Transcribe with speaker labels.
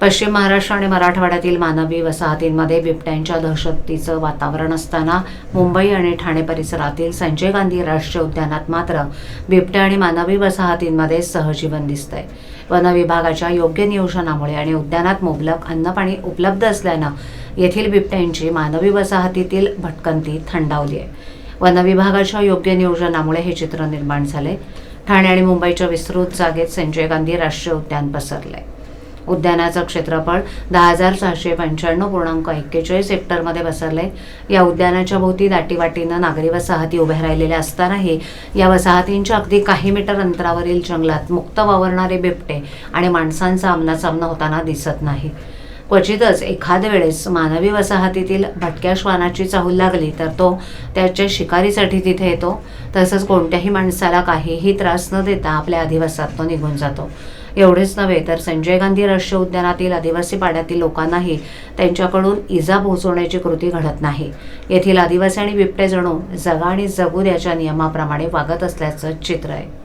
Speaker 1: पश्चिम महाराष्ट्र आणि मराठवाड्यातील मानवी वसाहतींमध्ये बिबट्यांच्या दहशतीचं वातावरण असताना मुंबई आणि ठाणे परिसरातील संजय गांधी राष्ट्रीय उद्यानात मात्र बिबट्या आणि मानवी वसाहतींमध्ये सहजीवन दिसतंय. वन विभागाच्या योग्य नियोजनामुळे आणि उद्यानात मुबलक अन्नपाणी उपलब्ध असल्यानं येथील बिबट्यांची मानवी वसाहतीतील भटकंती थंडावली आहे. वन विभागाच्या योग्य नियोजनामुळे हे चित्र निर्माण झाले ठाणे आणि मुंबईच्या विस्तृत जागेत संजय गांधी राष्ट्रीय उद्यान पसरलंय. उद्यानाचं क्षेत्रफळ दहा हजार सहाशे पंच्याण्णव पूर्णांक एक्केचाळीस हेक्टरमध्ये बसरलंय या उद्यानाच्या भोवती दाटीवाटीनं नागरी वसाहती उभ्या राहिलेल्या असतानाही या वसाहतींच्या अगदी काही मीटर अंतरावरील जंगलात मुक्त वावरणारे बिबटे आणि माणसांचा आमनासामना होताना दिसत नाही. क्वचितच एखाद्या वेळेस मानवी वसाहतीतील भटक्या श्वानाची चाहूल लागली तर तो त्याच्या शिकारीसाठी तिथे येतो. तसंच कोणत्याही माणसाला काहीही त्रास न देता आपल्या अधिवासात तो निघून जातो. एवढेच नव्हे तर संजय गांधी राष्ट्रीय उद्यानातील आदिवासी पाड्यातील लोकांनाही त्यांच्याकडून इजा पोहोचवण्याची कृती घडत नाही. येथील आदिवासी आणि बिबटे जणू जगा आणि जगू याच्या नियमाप्रमाणे वागत असल्याचं चित्र आहे.